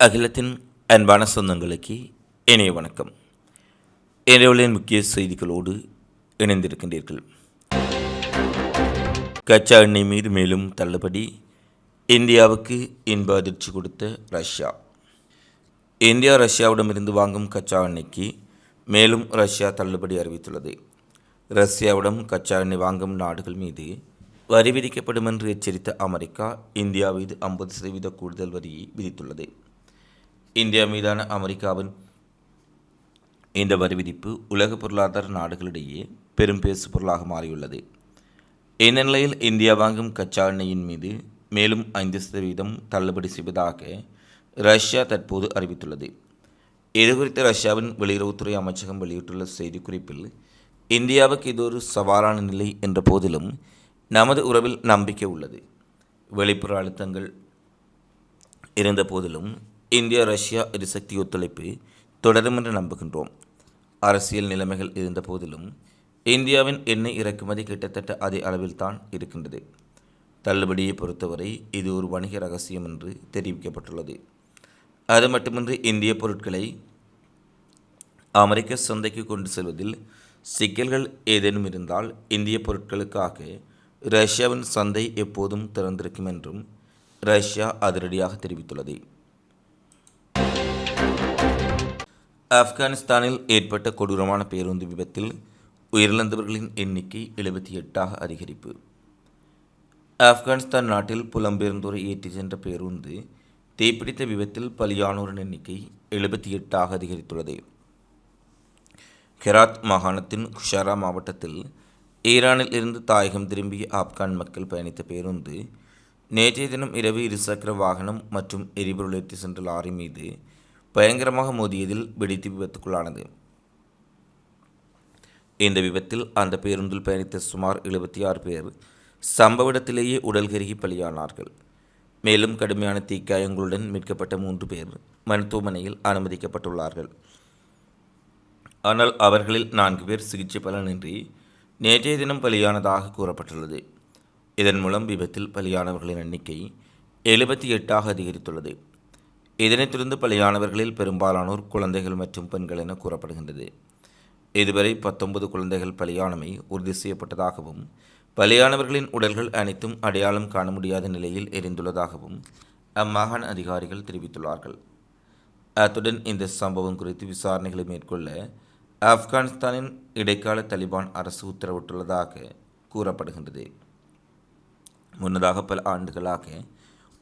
அகிலத்தின் அன்பான சொந்தங்களுக்கு இணைய வணக்கம். இன்றைய முக்கிய செய்திகளோடு இணைந்திருக்கின்றீர்கள். கச்சா எண்ணெய் மீது மேலும் தள்ளுபடி இந்தியாவுக்கு இன்ப அதிர்ச்சி கொடுத்த ரஷ்யா. இந்தியா ரஷ்யாவிடமிருந்து வாங்கும் கச்சா எண்ணெய்க்கு மேலும் ரஷ்யா தள்ளுபடி அறிவித்துள்ளது. ரஷ்யாவிடம் கச்சா எண்ணெய் வாங்கும் நாடுகள் மீது வரி விதிக்கப்படும் என்று எச்சரித்த அமெரிக்கா இந்தியா மீது ஐம்பது சதவீத கூடுதல் வரியை விதித்துள்ளது. இந்தியா மீதான அமெரிக்காவின் இந்த வரி விதிப்பு உலக பொருளாதார நாடுகளிடையே பெரும் பேசு பொருளாக மாறியுள்ளது. இந்த நிலையில் இந்தியா வாங்கும் கச்சா எண்ணெயின் மீது மேலும் ஐந்து சதவீதம் தள்ளுபடி செய்வதாக ரஷ்யா தற்போது அறிவித்துள்ளது. இதுகுறித்து ரஷ்யாவின் வெளியுறவுத்துறை அமைச்சகம் வெளியிட்டுள்ள செய்திக்குறிப்பில் இந்தியாவுக்கு இது ஒரு சவாலான நிலை என்ற போதிலும் நமது உறவில் நம்பிக்கை உள்ளது. வெளிப்புற அழுத்தங்கள் இருந்த போதிலும் இந்தியா ரஷ்யா எரிசக்தி ஒத்துழைப்பு தொடரும் என்று நம்புகின்றோம். அரசியல் நிலைமைகள் இருந்த போதிலும் இந்தியாவின் எண்ணெய் இறக்குமதி கிட்டத்தட்ட அதே அளவில் தான் இருக்கின்றது. தள்ளுபடியை பொறுத்தவரை இது ஒரு வணிக ரகசியம் என்று தெரிவிக்கப்பட்டுள்ளது. அது மட்டுமின்றி இந்திய பொருட்களை அமெரிக்க சந்தைக்கு கொண்டு செல்வதில் சிக்கல்கள் ஏதேனும் இருந்தால் இந்திய பொருட்களுக்காக ரஷ்யாவின் சந்தை எப்போதும் திறந்திருக்கும் என்றும் ரஷ்யா அதிரடியாக தெரிவித்துள்ளது. ஆப்கானிஸ்தானில் ஏற்பட்ட கொடூரமான பேருந்து விபத்தில் உயிரிழந்தவர்களின் எண்ணிக்கை எழுபத்தி எட்டாக அதிகரிப்பு. ஆப்கானிஸ்தான் நாட்டில் புலம்பெயர்ந்தோரை ஏற்றிச் சென்ற பேருந்து தீப்பிடித்த விபத்தில் பலியானோரின் எண்ணிக்கை எழுபத்தி எட்டாக அதிகரித்துள்ளது. ஹெராத் மாகாணத்தின் குஷாரா மாவட்டத்தில் ஈரானில் இருந்து தாயகம் திரும்பிய ஆப்கான் மக்கள் பயணித்த பேருந்து நேற்றைய தினம் இரவு இருசக்கர வாகனம் மற்றும் எரிபொருள் ஏற்றி சென்ற லாரி மீது பயங்கரமாக மோதியதில் வெடித்து விபத்துக்குள்ளானது. இந்த விபத்தில் அந்த பேருந்தில் பயணித்த சுமார் எழுபத்தி ஆறு பேர் சம்பவ இடத்திலேயே உடல் கருகி பலியானார்கள். மேலும் கடுமையான தீக்காயங்களுடன் மீட்கப்பட்ட மூன்று பேர் மருத்துவமனையில் அனுமதிக்கப்பட்டுள்ளார்கள். ஆனால் அவர்களில் நான்கு பேர் சிகிச்சை பலனின்றி நேற்றைய தினம் பலியானதாக கூறப்பட்டுள்ளது. இதன் மூலம் விபத்தில் பலியானவர்களின் எண்ணிக்கை எழுபத்தி எட்டாக அதிகரித்துள்ளது. இதனைத் தொடர்ந்து பலியானவர்களில் பெரும்பாலானோர் குழந்தைகள் மற்றும் பெண்கள் என கூறப்படுகின்றது. இதுவரை பத்தொன்பது குழந்தைகள் பலியானமை உறுதி செய்யப்பட்டதாகவும் பலியானவர்களின் உடல்கள் அனைத்தும் அடையாளம் காண முடியாத நிலையில் எரிந்துள்ளதாகவும் அம்மாகாண அதிகாரிகள் தெரிவித்துள்ளார்கள். அத்துடன் இந்த சம்பவம் குறித்து விசாரணைகளை மேற்கொள்ள ஆப்கானிஸ்தானின் இடைக்கால தலிபான் அரசு உத்தரவிட்டுள்ளதாக கூறப்படுகின்றது. முன்னதாக பல ஆண்டுகளாக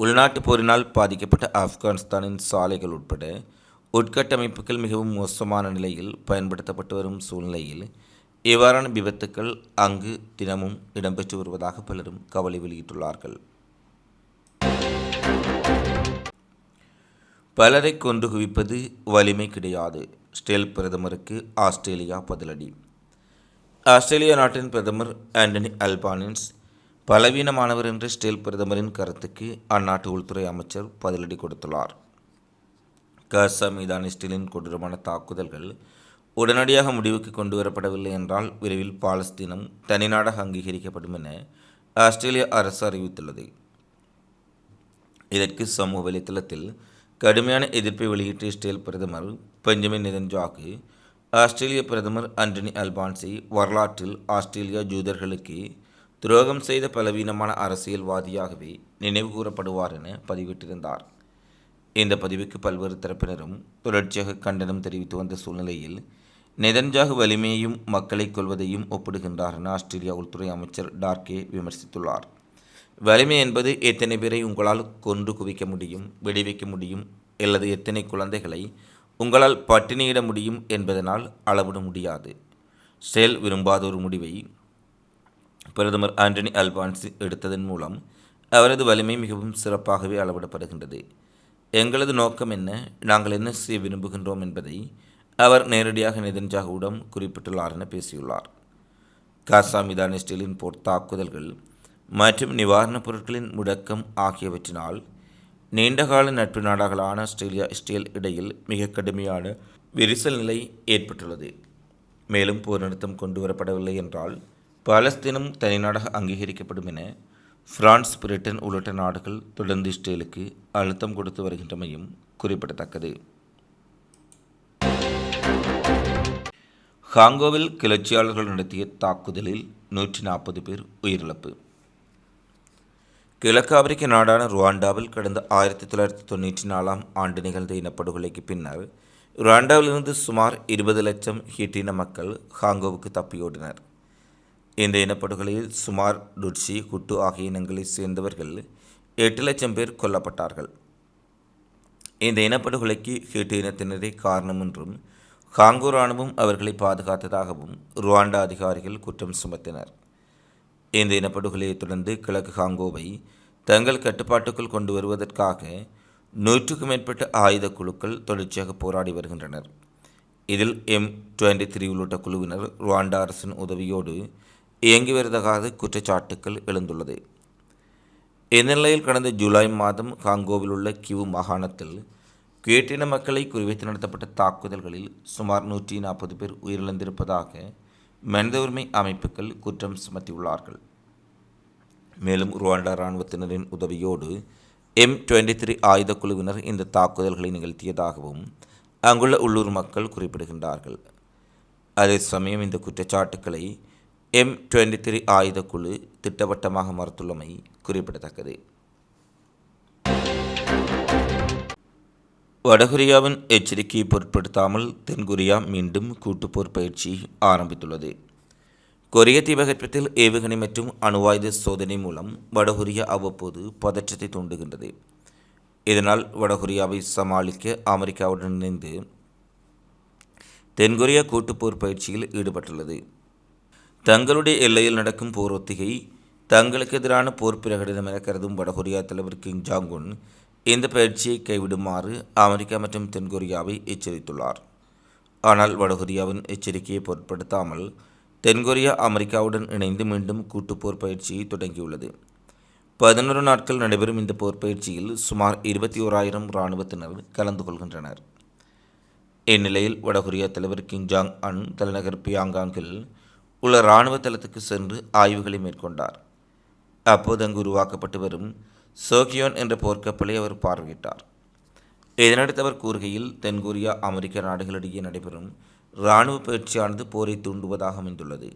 உள்நாட்டுப் போரினால் பாதிக்கப்பட்ட ஆப்கானிஸ்தானின் சாலைகள் உட்பட உட்கட்டமைப்புகள் மிகவும் மோசமான நிலையில் பயன்படுத்தப்பட்டு வரும் சூழ்நிலையில் இவ்வாறான விபத்துக்கள் அங்கு தினமும் இடம்பெற்று வருவதாக பலரும் கவலை வெளியிட்டுள்ளார்கள். பலரை கொண்டு குவிப்பது வலிமை கிடையாது. ஸ்டேல் பிரதமருக்கு ஆஸ்திரேலியா பதிலடி. ஆஸ்திரேலியா நாட்டின் பிரதமர் ஆண்டனி அல்பானின்ஸ் பலவீனமானவர் என்று ஸ்டேல் பிரதமரின் கருத்துக்கு அந்நாட்டு உள்துறை அமைச்சர் பதிலடி கொடுத்துள்ளார். கசா மீதான ஸ்டீலின் கொடூரமான தாக்குதல்கள் உடனடியாக முடிவுக்கு கொண்டு வரப்படவில்லை என்றால் விரைவில் பாலஸ்தீனம் தனிநாடாக அங்கீகரிக்கப்படும் என ஆஸ்திரேலிய அரசு அறிவித்துள்ளது. இதற்கு சமூக வலைத்தளத்தில் கடுமையான எதிர்ப்பை வெளியிட்ட இஸ்ரேல் பிரதமர் பெஞ்சமின் நெதன்ஜாக்கு ஆஸ்திரேலிய பிரதமர் அண்டனி அல்பான்சி வரலாற்றில் ஆஸ்திரேலியா ஜூதர்களுக்கு துரோகம் செய்த பலவீனமான அரசியல்வாதியாகவே நினைவு கூறப்படுவார் என பதிவிட்டிருந்தார். இந்த பதிவுக்கு பல்வேறு தரப்பினரும் தொடர்ச்சியாக கண்டனம் தெரிவித்து வந்த சூழ்நிலையில் நெதன்ஜாகு வலிமையையும் மக்களை கொள்வதையும் ஒப்பிடுகின்றார் என ஆஸ்திரேலியா உள்துறை அமைச்சர் டார்கே விமர்சித்துள்ளார். வலிமை என்பது எத்தனை பேரை உங்களால் கொன்று குவிக்க முடியும் விடுவிக்க முடியும் அல்லது எத்தனை குழந்தைகளை உங்களால் பட்டினியிட முடியும் என்பதனால் அளவிட முடியாது. ஸ்டேல் விரும்பாத ஒரு முடிவை பிரதமர் ஆண்டனி அல்பான்சி எடுத்ததன் மூலம் அவரது வலிமை மிகவும் சிறப்பாகவே அளவிடப்படுகின்றது. எங்களது நோக்கம் என்ன? நாங்கள் என்ன செய்ய விரும்புகின்றோம் என்பதை அவர் நேரடியாக நெதன்ஜாகுவிடம் குறிப்பிட்டுள்ளார் என பேசியுள்ளார். காசா மீதான இஸ்ரேலின் போர் தாக்குதல்கள் மற்றும் நிவாரணப் பொருட்களின் முடக்கம் ஆகியவற்றினால் நீண்டகால நட்பு நாடுகளான ஆஸ்திரேலியா இஸ்ரேல் இடையில் மிக கடுமையான விரிசல் நிலை ஏற்பட்டுள்ளது. மேலும் போர் நிறுத்தம் கொண்டு வரப்படவில்லை என்றால் பாலஸ்தீனம் தனிநாடாக அங்கீகரிக்கப்படும் என பிரான்ஸ் பிரிட்டன் உள்ளிட்ட நாடுகள் தொடர்ந்து இஸ்ரேலுக்கு அழுத்தம் கொடுத்து வருகின்றமையும் குறிப்பிடத்தக்கது. ஹாங்கோவில் கிளர்ச்சியாளர்கள் நடத்திய தாக்குதலில் நூற்றி நாற்பது பேர் உயிரிழப்பு. கிழக்கு ஆப்பிரிக்க நாடான ருவாண்டாவில் கடந்த ஆயிரத்தி தொள்ளாயிரத்தி தொண்ணூற்றி நாலாம் ஆண்டு நிகழ்ந்த இனப்படுகொலைக்கு பின்னர் ருவாண்டாவிலிருந்து சுமார் இருபது லட்சம் ஹீட்டின மக்கள் ஹாங்கோவுக்கு தப்பியோடினர். இந்த இனப்படுகொலையில் சுமார் டுட்சி குட்டு ஆகிய இனங்களைச் சேர்ந்தவர்கள் எட்டு லட்சம் பேர் கொல்லப்பட்டார்கள். இந்த இனப்படுகொலைக்கு ஹீட்டு இனத்தினரே காரணம் என்றும் காங்கோ இராணுவம் அவர்களை பாதுகாத்ததாகவும் ருவாண்டா அதிகாரிகள் குற்றம் சுமத்தினர். இந்த இனப்படுகொலையைத் தொடர்ந்து கிழக்கு காங்கோவை தங்கள் கட்டுப்பாட்டுக்குள் கொண்டு வருவதற்காக நூற்றுக்கும் மேற்பட்ட ஆயுத குழுக்கள் தொடர்ச்சியாக போராடி வருகின்றனர். இதில் எம் டுவெண்ட்டி த்ரீ உள்ளிட்ட குழுவினர் ருவாண்டா அரசின் உதவியோடு இயங்கி வருவதாக குற்றச்சாட்டுக்கள் எழுந்துள்ளது. இந்நிலையில் கடந்த ஜூலை மாதம் காங்கோவில் உள்ள கிவு மாகாணத்தில் கேட்டின மக்களை குறிவைத்து நடத்தப்பட்ட தாக்குதல்களில் சுமார் நூற்றி நாற்பது பேர் உயிரிழந்திருப்பதாக மனித உரிமை அமைப்புகள் குற்றம் சுமத்தியுள்ளார்கள். மேலும் ருவாண்டா இராணுவத்தினரின் உதவியோடு எம் டுவெண்ட்டி த்ரீ ஆயுத குழுவினர் இந்த தாக்குதல்களை நிகழ்த்தியதாகவும் அங்குள்ள உள்ளூர் மக்கள் குறிப்பிடுகின்றார்கள். அதே சமயம் இந்த குற்றச்சாட்டுக்களை எம் டுவெண்ட்டி த்ரீ ஆயுதக்குழு குழு திட்டவட்டமாக மறுத்துள்ளமை குறிப்பிடத்தக்கது. வடகொரியாவின் எச்சரிக்கையை பொருட்படுத்தாமல் தென்கொரியா மீண்டும் கூட்டுப்போர் பயிற்சி ஆரம்பித்துள்ளது. கொரிய தீபகற்பத்தில் ஏவுகணை மற்றும் அணுவாயுத சோதனை மூலம் வடகொரியா அவ்வப்போது பதற்றத்தை தூண்டுகின்றது. இதனால் வடகொரியாவை சமாளிக்க அமெரிக்காவுடன் இணைந்து தென்கொரியா கூட்டுப்போர் பயிற்சியில் ஈடுபட்டுள்ளது. தங்களுடைய எல்லையில் நடக்கும் போர் ஒத்திகை தங்களுக்கு எதிரான போர் பிரகடனம் என கருதும் வடகொரியா தலைவர் கிங் ஜாங்குன் இந்த பயிற்சியை கைவிடுமாறு அமெரிக்கா மற்றும் தென்கொரியாவை எச்சரித்துள்ளார். ஆனால் வடகொரியாவின் எச்சரிக்கையை பொருட்படுத்தாமல் தென்கொரியா அமெரிக்காவுடன் இணைந்து மீண்டும் கூட்டுப்போர் பயிற்சியை தொடங்கியுள்ளது. பதினொரு நாட்கள் நடைபெறும் இந்த போர் பயிற்சியில் சுமார் இருபத்தி ஓராயிரம் இராணுவத்தினர் கலந்து கொள்கின்றனர். இந்நிலையில் வடகொரியா தலைவர் கிங் ஜாங் அன் தலைநகர் பியாங்காங்கில் உள்ள இராணுவ தளத்துக்கு சென்று ஆய்வுகளை மேற்கொண்டார். அப்போது அங்கு உருவாக்கப்பட்டு வரும் சோகியோன் என்ற போர்க்கப்பலை அவர் பார்வையிட்டார். இதனடுத்து அவர் கூறுகையில் தென்கொரியா அமெரிக்க நாடுகளிடையே நடைபெறும் இராணுவ பயிற்சியானது போரை தூண்டுவதாக அமைந்துள்ளது.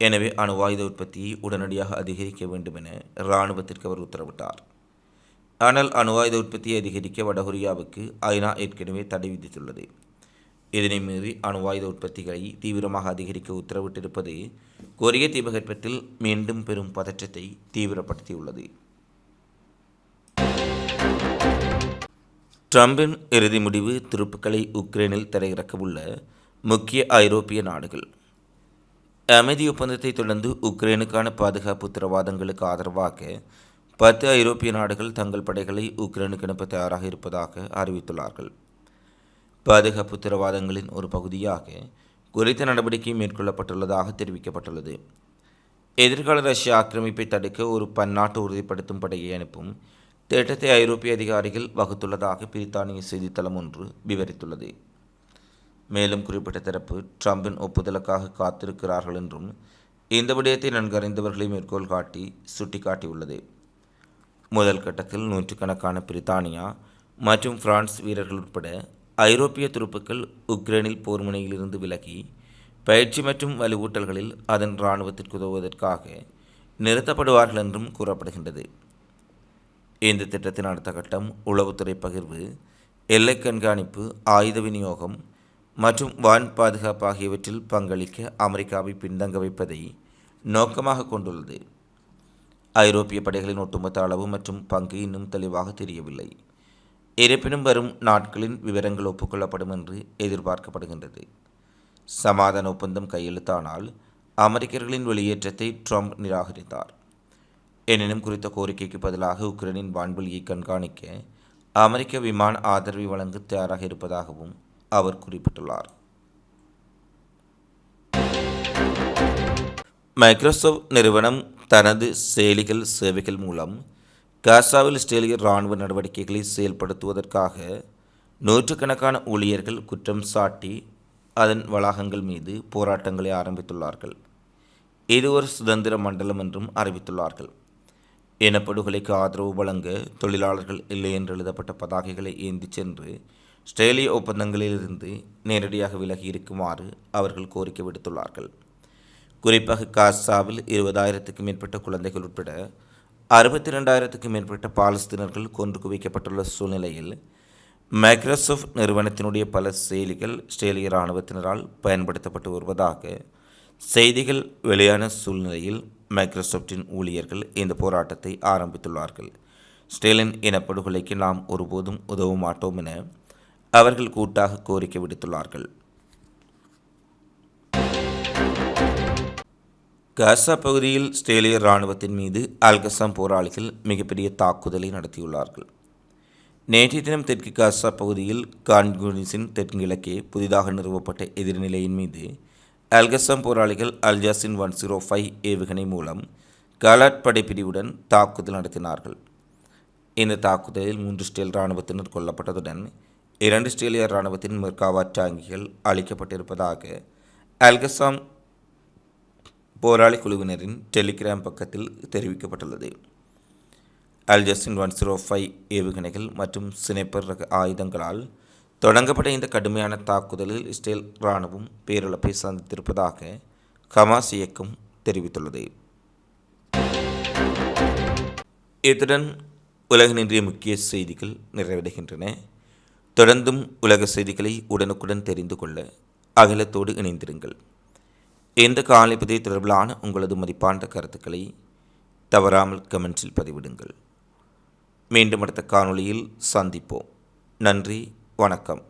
எனவே அணுவாயுத உற்பத்தியை உடனடியாக அதிகரிக்க வேண்டும் என இராணுவத்திற்கு அவர் உத்தரவிட்டார். ஆனால் அணுவாயுத உற்பத்தியை அதிகரிக்க வடகொரியாவுக்கு ஐநா ஏற்கனவே தடை விதித்துள்ளது. இதனை மீறி அணுவாயுத உற்பத்திகளை தீவிரமாக அதிகரிக்க உத்தரவிட்டிருப்பது கொரிய தீபகற்பத்தில் மீண்டும் பெரும் பதற்றத்தை தீவிரப்படுத்தியுள்ளது. ட்ரம்பின் இறுதி முடிவு துருப்புக்களை உக்ரைனில் தரையிறக்கவுள்ள முக்கிய ஐரோப்பிய நாடுகள். அமைதி ஒப்பந்தத்தை தொடர்ந்து உக்ரைனுக்கான பாதுகாப்பு உத்தரவாதங்களுக்கு ஆதரவாக பத்து ஐரோப்பிய நாடுகள் தங்கள் படைகளை உக்ரைனுக்கு அனுப்ப தயாராக இருப்பதாக அறிவித்துள்ளார்கள். பாதுகாப்பு உத்தரவாதங்களின் ஒரு பகுதியாக குறித்த நடவடிக்கை மேற்கொள்ளப்பட்டுள்ளதாக தெரிவிக்கப்பட்டுள்ளது. எதிர்கால ரஷ்ய ஆக்கிரமிப்பை தடுக்க ஒரு பன்னாட்டு உறுதிப்படுத்தும் படையை அனுப்பும் திட்டத்தை ஐரோப்பிய அதிகாரிகள் வகுத்துள்ளதாக பிரித்தானிய செய்தித்தளம் ஒன்று விவரித்துள்ளது. மேலும் குறிப்பிட்ட தரப்பு ட்ரம்பின் ஒப்புதலுக்காக காத்திருக்கிறார்கள் என்றும் இந்த விடயத்தை நன்கறிந்தவர்களை மேற்கோள் காட்டி சுட்டிக்காட்டியுள்ளது. முதல் கட்டத்தில் நூற்றுக்கணக்கான பிரித்தானியா மற்றும் பிரான்ஸ் வீரர்கள் உட்பட ஐரோப்பிய துருப்புக்கள் உக்ரைனில் போர் முனையிலிருந்து விலகி பயிற்சி மற்றும் வலுவூட்டல்களில் அதன் இராணுவத்திற்கு உதவுவதற்காக நிறுத்தப்படுவார்கள் என்றும் கூறப்படுகின்றது. இந்த திட்டத்தின் அடுத்த கட்டம் உளவுத்துறை பகிர்வு எல்லை கண்காணிப்பு ஆயுத விநியோகம் மற்றும் வான் பாதுகாப்பு ஆகியவற்றில் பங்களிக்க அமெரிக்காவை பின்தங்க வைப்பதை நோக்கமாக கொண்டுள்ளது. ஐரோப்பிய படைகளின் ஒட்டுமொத்த அளவு மற்றும் பங்கு இன்னும் தெளிவாக தெரியவில்லை. இருப்பினும் வரும் நாட்களின் விவரங்கள் ஒப்புக்கொள்ளப்படும் என்று எதிர்பார்க்கப்படுகின்றது. சமாதான ஒப்பந்தம் கையெழுத்தானால் அமெரிக்கர்களின் வெளியேற்றத்தை ட்ரம்ப் நிராகரித்தார். எனினும் குறித்த கோரிக்கைக்கு பதிலாக உக்ரைனின் வான்வெளியை கண்காணிக்க அமெரிக்க விமான ஆதரவை வழங்க தயாராக இருப்பதாகவும் அவர் குறிப்பிட்டுள்ளார். மைக்ரோசாஃப்ட் நிறுவனம் தனது செயலிகள் சேவைகள் மூலம் காசாவில் இஸ்ரேலிய இராணுவ நடவடிக்கைகளை செயல்படுத்துவதற்காக நூற்றுக்கணக்கான ஊழியர்கள் குற்றம் சாட்டி அதன் வளாகங்கள் மீது போராட்டங்களை ஆரம்பித்துள்ளார்கள். இது ஒரு சுதந்திர மண்டலம் என்றும் அறிவித்துள்ளார்கள். இனப்படுகொலைக்கு ஆதரவு வழங்க தொழிலாளர்கள் இல்லை என்று எழுதப்பட்ட பதாகைகளை ஏந்திச் சென்று ஸ்ட்ரேலிய ஒப்பந்தங்களிலிருந்து நேரடியாக விலகி இருக்குமாறு அவர்கள் கோரிக்கை விடுத்துள்ளார்கள். குறிப்பாக காசாவில் இருபதாயிரத்துக்கும் மேற்பட்ட குழந்தைகள் உட்பட அறுபத்தி ரெண்டாயிரத்துக்கும் மேற்பட்ட பாலஸ்தீனர்கள் கொன்று குவிக்கப்பட்டுள்ள சூழ்நிலையில் மைக்ரோசாஃப்ட் நிறுவனத்தினுடைய பல செயலிகள் ஸ்ட்ரேலிய இராணுவத்தினரால் பயன்படுத்தப்பட்டு வருவதாக செய்திகள் வெளியான சூழ்நிலையில் மைக்ரோசாஃப்டின் ஊழியர்கள் இந்த போராட்டத்தை ஆரம்பித்துள்ளார்கள். ஸ்டேலின் இனப்படுகொலைக்கு நாம் ஒருபோதும் உதவ மாட்டோம் என அவர்கள் கூட்டாக கோரிக்கை விடுத்துள்ளார்கள். காசா பகுதியில் ஸ்ட்ரேலிய இராணுவத்தின் மீது அல்கசாம் போராளிகள் மிகப்பெரிய தாக்குதலை நடத்தியுள்ளார்கள். நேற்றைய தினம் தெற்கு காசா பகுதியில் கான்குனிஸின் தென்கிழக்கே புதிதாக நிறுவப்பட்ட எதிர்நிலையின் மீது அல்கசாம் போராளிகள் அல்ஜாசின் ஒன் ஜீரோ ஃபைவ் ஏவுகணை மூலம் கலாட் படைப்பிரிவுடன் தாக்குதல் நடத்தினார்கள். இந்த தாக்குதலில் மூன்று ஸ்டேல் இராணுவத்தினர் கொல்லப்பட்டதுடன் இரண்டு ஸ்ட்ரேலிய இராணுவத்தின் மெர்காவா டாங்கிகள் அளிக்கப்பட்டிருப்பதாக அல்கசாம் போராளி குழுவினரின் டெலிகிராம் பக்கத்தில் தெரிவிக்கப்பட்டுள்ளது. அல்ஜஸ்டின் ஒன் ஜீரோ ஃபைவ் ஏவுகணைகள் மற்றும் சினைப்பர் ரக ஆயுதங்களால் தொடங்கப்பட்ட இந்த கடுமையான தாக்குதலில் இஸ்ரேல் இராணுவம் பேரிழப்பை சந்தித்திருப்பதாக ஹமாஸ் இயக்கம் தெரிவித்துள்ளது. இத்துடன் உலகனின்றிய முக்கிய செய்திகள் நிறைவடைகின்றன. தொடர்ந்தும் உலக செய்திகளை உடனுக்குடன் தெரிந்து கொள்ள அகிலத்தோடு இணைந்திருங்கள். இந்த காலைப்பதிவு தொடர்பிலான உங்களது மதிப்பான கருத்துக்களை தவறாமல் கமெண்ட்ஸில் பதிவிடுங்கள். மீண்டும் அடுத்த காணொளியில் சந்திப்போம். நன்றி வணக்கம்.